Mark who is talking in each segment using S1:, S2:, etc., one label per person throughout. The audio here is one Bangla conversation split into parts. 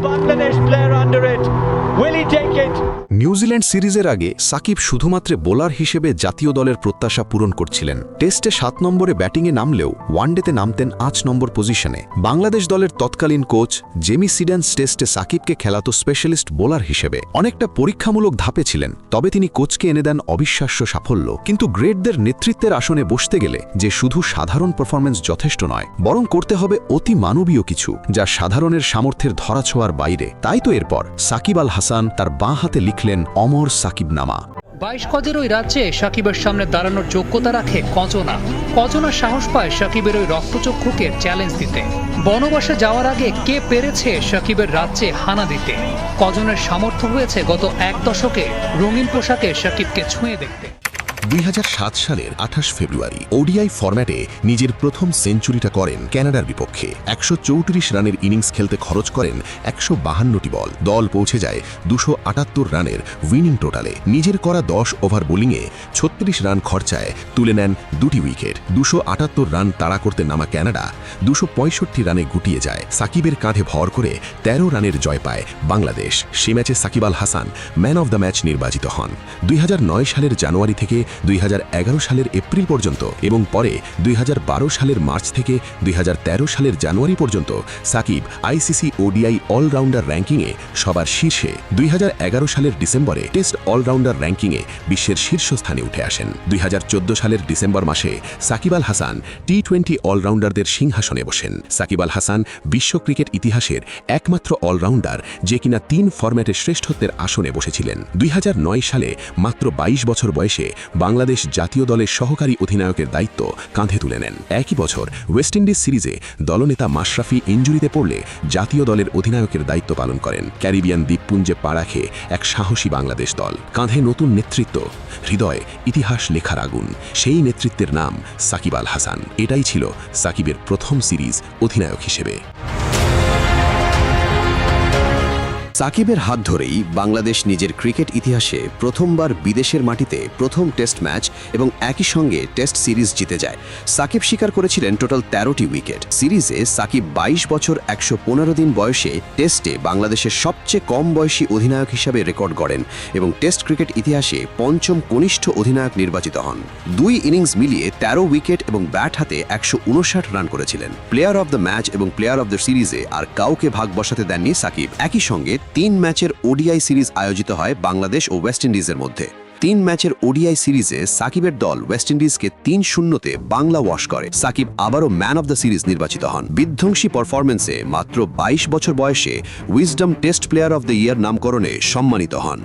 S1: Bangladesh player under it. New Zealand সিরিজের আগে সাকিব শুধুমাত্র বোলার হিসেবে জাতীয় দলের প্রত্যাশা পূরণ করছিলেন টেস্টে সাত নম্বরে ব্যাটিংয়ে নামলেও ওয়ানডেতে নামতেন আট নম্বর পজিশনে বাংলাদেশ দলের তৎকালীন কোচ জেমি সিডেন্স টেস্টে সাকিবকে খেলাতো স্পেশালিস্ট বোলার হিসেবে অনেকটা পরীক্ষামূলক ধাপে ছিলেন তবে তিনি কোচকে এনে দেন অবিশ্বাস্য সাফল্য কিন্তু গ্রেটদের নেতৃত্বের আসনে বসতে গেলে যে শুধু সাধারণ পারফরমেন্স যথেষ্ট নয় বরং করতে হবে অতি মানবীয় কিছু যা সাধারণের সামর্থ্যের ধরাছোঁয়ার বাইরে তাই তো এরপর সাকিব আল হাসান হাসান তার বাঁ হাতে লিখলেন অমর সাকিব নামা
S2: বাইশ কদের ওই রাজ্যে সাকিবের সামনে দাঁড়ানোর যোগ্যতা রাখে কজনা কজনা সাহস পায় সাকিবের ওই রক্তচক্ষুকে চ্যালেঞ্জ দিতে বনবাসে যাওয়ার আগে কে পেরেছে সাকিবের রাজ্যে হানা দিতে কজনের সামর্থ্য হয়েছে গত এক দশকে রঙিন পোশাকে সাকিবকে ছুঁয়ে দেখতে
S1: দুই সালের আঠাশ ফেব্রুয়ারি ওডিআই ফরম্যাটে নিজের প্রথম সেঞ্চুরিটা করেন ক্যানাডার বিপক্ষে একশো রানের ইনিংস খেলতে খরচ করেন একশো বাহান্নটি বল দল পৌঁছে যায় দুশো আটাত্তর রানের উইনিং টোটালে নিজের করা দশ ওভার বোলিংয়ে ছত্রিশ রান খরচায় তুলে নেন দুটি উইকেট দুশো আটাত্তর রান তাড়া করতে নামা ক্যানাডা দুশো রানে গুটিয়ে যায় সাকিবের কাঁধে ভর করে ১৩ রানের জয় পায় বাংলাদেশ সে ম্যাচে Shakib Al Hasan man of the match নির্বাচিত হন দুই সালের জানুয়ারি থেকে দুই সালের এপ্রিল পর্যন্ত এবং পরে দুই সালের মার্চ থেকে দুই সালের জানুয়ারি পর্যন্ত সাকিব আইসিসি ওডিআই অলরাউন্ডার র্যাঙ্কিংয়ে সবার শীর্ষে দুই সালের ডিসেম্বরে টেস্ট অলরাউন্ডার র্যাঙ্কিংয়ে বিশ্বের শীর্ষস্থানে উঠে আসেন দুই সালের ডিসেম্বর মাসে সাকিব আল হাসান টি টোয়েন্টি অলরাউন্ডারদের সিংহাসনে বসেন সাকিব আল হাসান বিশ্ব ক্রিকেট ইতিহাসের একমাত্র অলরাউন্ডার যে কিনা তিন ফরম্যাটে শ্রেষ্ঠত্বের আসনে বসেছিলেন দুই সালে মাত্র ২২ বছর বয়সে বাংলাদেশ জাতীয় দলের সহকারী অধিনায়কের দায়িত্ব কাঁধে তুলে নেন একই বছর ওয়েস্ট ইন্ডিজ সিরিজে দলনেতা মাশরাফি ইঞ্জুরিতে পড়লে জাতীয় দলের অধিনায়কের দায়িত্ব পালন করেন ক্যারিবিয়ান দ্বীপপুঞ্জে পা রাখে এক সাহসী বাংলাদেশ দল কাঁধে নতুন নেতৃত্ব হৃদয়ে ইতিহাস লেখার আগুন সেই নেতৃত্বের নাম সাকিব আল হাসান এটাই ছিল সাকিবের প্রথম সিরিজ অধিনায়ক হিসেবে সাকিবের হাত ধরেই বাংলাদেশ নিজের ক্রিকেট ইতিহাসে প্রথমবার বিদেশের মাটিতে প্রথম টেস্ট ম্যাচ এবং একই সঙ্গে টেস্ট সিরিজ জিতে যায় সাকিব স্বীকার করেছিলেন টোটাল তেরোটি উইকেট সিরিজে সাকিব ২২ বছর একশো দিন বয়সে টেস্টে বাংলাদেশের সবচেয়ে কম বয়সী অধিনায়ক হিসাবে রেকর্ড গড়েন এবং টেস্ট ক্রিকেট ইতিহাসে পঞ্চম কনিষ্ঠ অধিনায়ক নির্বাচিত হন দুই ইনিংস মিলিয়ে ১৩ উইকেট এবং ব্যাট হাতে একশো রান করেছিলেন প্লেয়ার অব দ্য ম্যাচ এবং প্লেয়ার অব দ্য সিরিজে আর কাউকে ভাগ বসাতে দেননি সাকিব একই সঙ্গে তিন ম্যাচের ওডিআই সিরিজ আয়োজিত হয় বাংলাদেশ ও ওয়েস্ট ইন্ডিজের মধ্যে তিন ম্যাচের ওডিআই সিরিজে সাকিবের দল ওয়েস্ট ইন্ডিজকে তিন শূন্যতে বাংলা ওয়াশ করে সাকিব আবারও ম্যান অব দ্য সিরিজ নির্বাচিত হন বিধ্বংসী পারফরমেন্সে মাত্র ২২ বছর বয়সে Wisden test player of the year নামকরণে সম্মানিত হন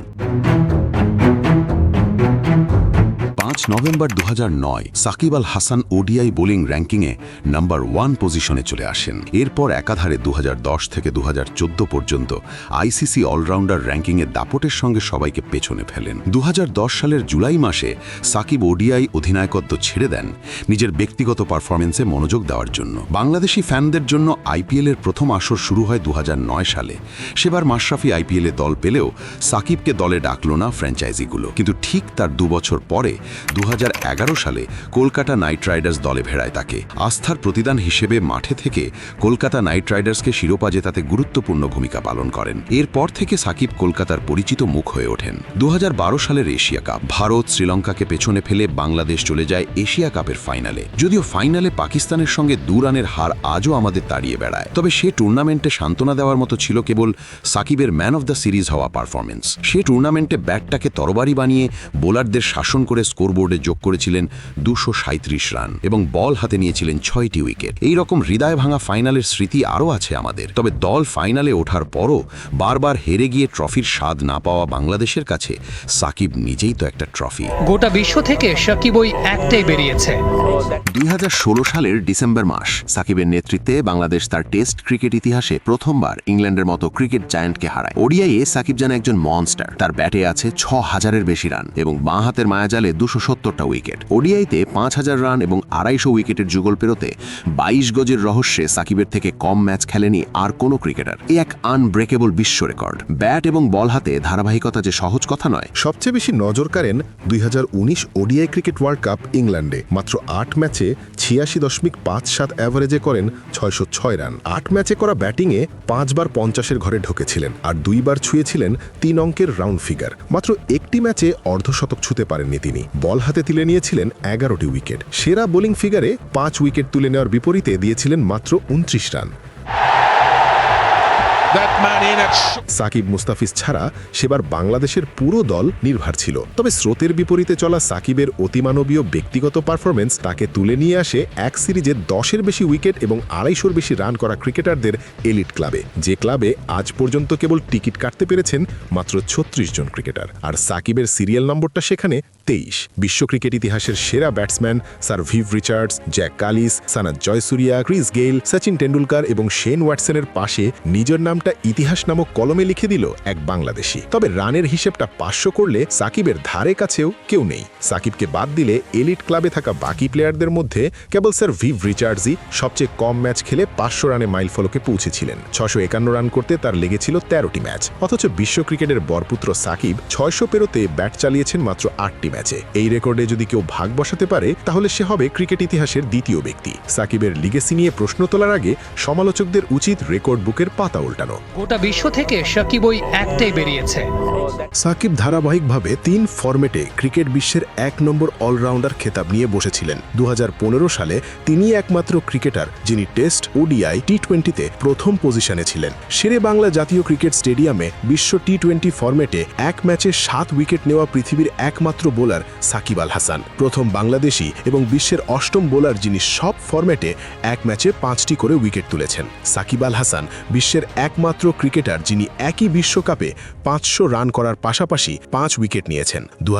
S1: নভেম্বর দু সাকিব আল হাসান ওডিআই বোলিং র্যাঙ্কিংয়ে নাম্বার ওয়ান পজিশনে চলে আসেন এরপর একাধারে দু থেকে দু পর্যন্ত আইসিসি অলরাউন্ডার র্যাঙ্কিংয়ে দাপটের সঙ্গে সবাইকে পেছনে ফেলেন দু সালের জুলাই মাসে সাকিব ওডিআই অধিনায়কত্ব ছেড়ে দেন নিজের ব্যক্তিগত পারফরমেন্সে মনোযোগ দেওয়ার জন্য বাংলাদেশি ফ্যানদের জন্য আইপিএলের প্রথম আসর শুরু হয় দু সালে সেবার মাশরাফি আইপিএলে দল পেলেও সাকিবকে দলে ডাকল না ফ্র্যাঞ্চাইজিগুলো কিন্তু ঠিক তার দুবছর পরে দু সালে কলকাতা নাইট রাইডার্স দলে ভেড়ায় তাকে আস্থার প্রতিদান হিসেবে মাঠে থেকে কলকাতা নাইট রাইডার্সকে শিরোপা জেতাতে গুরুত্বপূর্ণ ভূমিকা পালন করেন এরপর থেকে সাকিব কলকাতার পরিচিত মুখ হয়ে ওঠেন দু সালের এশিয়া কাপ ভারত শ্রীলঙ্কাকে পেছনে ফেলে বাংলাদেশ চলে যায় এশিয়া কাপের ফাইনালে যদিও ফাইনালে পাকিস্তানের সঙ্গে দু রানের হার আজও আমাদের তাড়িয়ে বেড়ায় তবে সে টুর্নামেন্টে সান্ত্বনা দেওয়ার মতো ছিল কেবল সাকিবের ম্যান অফ দ্য সিরিজ হওয়া পারফরমেন্স সে টুর্নামেন্টে ব্যাটটাকে তরবারি বানিয়ে বোলারদের শাসন করে স্কোরবোর্ড স্কোরবোর্ডে যোগ করেছিলেন দুশো রান এবং বল হাতে নিয়েছিলেন ছয়টি উইকেট এই রকম হৃদয় ভাঙা ফাইনালের স্মৃতি আরও আছে আমাদের তবে দল ফাইনালে ওঠার পরও বারবার হেরে গিয়ে ট্রফির স্বাদ না পাওয়া বাংলাদেশের কাছে সাকিব নিজেই তো একটা ট্রফি
S2: গোটা বিশ্ব থেকে সাকিব ওই একটাই বেরিয়েছে
S1: দুই সালের ডিসেম্বর মাস সাকিবের নেতৃত্বে বাংলাদেশ তার টেস্ট ক্রিকেট ইতিহাসে প্রথমবার ইংল্যান্ডের মতো ক্রিকেট জায়ান্টকে হারায় ওডিআইয়ে সাকিব যেন একজন মনস্টার তার ব্যাটে আছে ছ হাজারের বেশি রান এবং বাঁ হাতের মায়াজালে দুশো সত্তরটা উইকেট ওডিআইতে পাঁচ হাজার রান এবং আড়াইশো উইকেটের যুগল পেরোতে বাইশ গজের রহস্যে সাকিবের থেকে কম ম্যাচ খেলেনি আর কোনো ক্রিকেটার এ এক আনব্রেকেবল বিশ্ব রেকর্ড ব্যাট এবং বল হাতে ধারাবাহিকতা যে সহজ কথা নয়
S3: সবচেয়ে বেশি নজর কাড়েন দুই ওডিআই ক্রিকেট ওয়ার্ল্ড কাপ ইংল্যান্ডে মাত্র আট ম্যাচে ছিয়াশি দশমিক পাঁচ সাত অ্যাভারেজে করেন ছয়শো ছয় রান আট ম্যাচে করা ব্যাটিংয়ে পাঁচবার পঞ্চাশের ঘরে ঢুকেছিলেন আর দুইবার ছুঁয়েছিলেন তিন অঙ্কের রাউন্ড ফিগার মাত্র একটি ম্যাচে অর্ধশতক ছুঁতে পারেননি তিনি বল হাতে তুলে নিয়েছিলেন এগারোটি উইকেট সেরা বোলিং ফিগারে পাঁচ উইকেট তুলে নেওয়ার বিপরীতে দিয়েছিলেন মাত্র উনত্রিশ রান সাকিব মুস্তাফিজ ছাড়া সেবার বাংলাদেশের পুরো দল নির্ভর ছিল তবে স্রোতের বিপরীতে চলা সাকিবের অতিমানবীয় ব্যক্তিগত পারফরমেন্স তাকে তুলে নিয়ে আসে এক সিরিজে দশের বেশি উইকেট এবং আড়াইশোর বেশি রান করা ক্রিকেটারদের এলিট ক্লাবে যে ক্লাবে আজ পর্যন্ত কেবল টিকিট কাটতে পেরেছেন মাত্র ছত্রিশ জন ক্রিকেটার আর সাকিবের সিরিয়াল নম্বরটা সেখানে তেইশ বিশ্ব ক্রিকেট ইতিহাসের সেরা batsman sir Viv Richards Jack Kallis Sanath Jayasuriya Chris Gayle Sachin Tendulkar এবং শেন ওয়াটসনের পাশে নিজের নাম নামটা ইতিহাস নামক কলমে লিখে দিল এক বাংলাদেশি তবে রানের হিসেবটা পাঁচশো করলে সাকিবের ধারে কাছেও কেউ নেই সাকিবকে বাদ দিলে এলিট ক্লাবে থাকা বাকি প্লেয়ারদের মধ্যে কেবল স্যার ভিভ রিচার্জই সবচেয়ে কম ম্যাচ খেলে পাঁচশো রানে মাইল ফলকে পৌঁছেছিলেন ছশো একান্ন রান করতে তার লেগেছিল তেরোটি ম্যাচ অথচ বিশ্ব ক্রিকেটের বরপুত্র সাকিব ছয়শো পেরোতে ব্যাট চালিয়েছেন মাত্র আটটি ম্যাচে এই রেকর্ডে যদি কেউ ভাগ বসাতে পারে তাহলে সে হবে ক্রিকেট ইতিহাসের দ্বিতীয় ব্যক্তি সাকিবের লিগেসি নিয়ে প্রশ্ন তোলার আগে সমালোচকদের উচিত রেকর্ড বুকের পাতা উল্টানো জন্য
S2: গোটা বিশ্ব থেকে সাকিব ওই একটাই বেরিয়েছে
S3: সাকিব ধারাবাহিকভাবে তিন ফরম্যাটে ক্রিকেট বিশ্বের এক নম্বর অলরাউন্ডার খেতাব নিয়ে বসেছিলেন দু সালে তিনি একমাত্র ক্রিকেটার যিনি টেস্ট ওডিআই টি টোয়েন্টিতে প্রথম পজিশনে ছিলেন শেরে বাংলা জাতীয় ক্রিকেট স্টেডিয়ামে বিশ্ব টি টোয়েন্টি ফরম্যাটে এক ম্যাচে সাত উইকেট নেওয়া পৃথিবীর একমাত্র বোলার সাকিব আল হাসান প্রথম বাংলাদেশি এবং বিশ্বের অষ্টম বোলার যিনি সব ফরম্যাটে এক ম্যাচে পাঁচটি করে উইকেট তুলেছেন সাকিব আল হাসান বিশ্বের এক একমাত্র ক্রিকেটার যিনি একই বিশ্বকাপে পাঁচশো রান করার পাশাপাশি পাঁচ উইকেট নিয়েছেন দু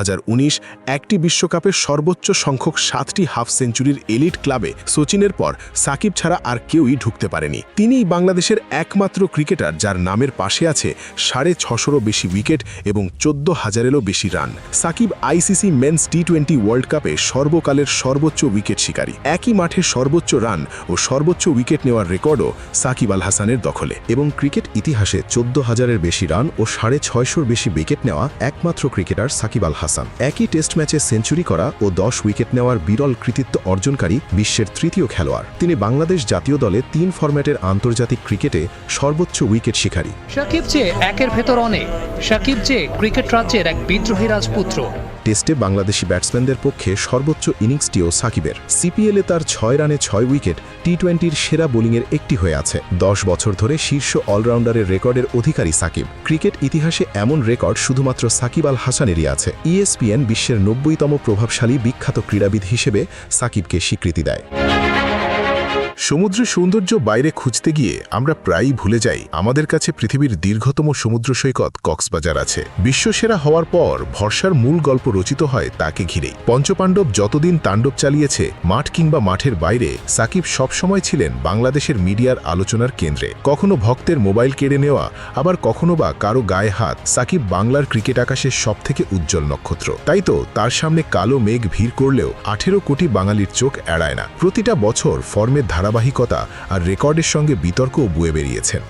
S3: একটি বিশ্বকাপে সর্বোচ্চ সংখ্যক সাতটি হাফ সেঞ্চুরির এলিট ক্লাবে সচিনের পর সাকিব ছাড়া আর কেউই ঢুকতে পারেনি তিনিই বাংলাদেশের একমাত্র ক্রিকেটার যার নামের পাশে আছে সাড়ে ছশোরও বেশি উইকেট এবং চোদ্দ হাজারেরও বেশি run Shakib ICC men's T twenty world কাপে সর্বকালের সর্বোচ্চ উইকেট শিকারী একই মাঠে সর্বোচ্চ রান ও সর্বোচ্চ উইকেট নেওয়ার রেকর্ডও সাকিব আল হাসানের দখলে এবং ক্রিকেট ইতিহাসে চোদ্দ হাজারের বেশি রান ও সাড়ে ছয়শোর বেশি উইকেট নেওয়া একমাত্র ক্রিকেটার সাকিব আল হাসান একই টেস্ট ম্যাচে সেঞ্চুরি করা ও দশ উইকেট নেওয়ার বিরল কৃতিত্ব অর্জনকারী বিশ্বের তৃতীয় খেলোয়াড় তিনি বাংলাদেশ জাতীয় দলে তিন ফরম্যাটের আন্তর্জাতিক ক্রিকেটে সর্বোচ্চ উইকেট শিকারী
S2: সাকিব যে একের ভেতর অনেক সাকিব যে ক্রিকেট রাজ্যের এক বিদ্রোহী রাজপুত্র
S3: টেস্টে বাংলাদেশি ব্যাটসম্যানদের পক্ষে সর্বোচ্চ ইনিংসটিও সাকিবের সিপিএলে তার ছয় রানে ছয় উইকেট টি টোয়েন্টির সেরা বোলিংয়ের একটি হয়ে আছে দশ বছর ধরে শীর্ষ অলরাউন্ডারের রেকর্ডের অধিকারী সাকিব ক্রিকেট ইতিহাসে এমন রেকর্ড শুধুমাত্র সাকিব আল হাসানেরই আছে ইএসপিএন e বিশ্বের নব্বইতম প্রভাবশালী বিখ্যাত ক্রীড়াবিদ হিসেবে সাকিবকে স্বীকৃতি দেয়
S1: সমুদ্রের সৌন্দর্য বাইরে খুঁজতে গিয়ে আমরা প্রায়ই ভুলে যাই আমাদের কাছে পৃথিবীর দীর্ঘতম সমুদ্র সৈকত কক্সবাজার আছে বিশ্বসেরা হওয়ার পর ভরসার মূল গল্প রচিত হয় তাকে ঘিরেই পঞ্চপাণ্ডব যতদিন তাণ্ডব চালিয়েছে মাঠ কিংবা মাঠের বাইরে সাকিব সবসময় ছিলেন বাংলাদেশের মিডিয়ার আলোচনার কেন্দ্রে কখনো ভক্তের মোবাইল কেড়ে নেওয়া আবার কখনো বা কারো গায়ে হাত সাকিব বাংলার ক্রিকেট আকাশের সবথেকে উজ্জ্বল নক্ষত্র তাই তো তার সামনে কালো মেঘ ভিড় করলেও আঠেরো কোটি বাঙালির চোখ এড়ায় না প্রতিটা বছর ফর্মের ধারা ধারাবাহিকতা আর রেকর্ডের সঙ্গে বিতর্কও বুয়ে বেরিয়েছেন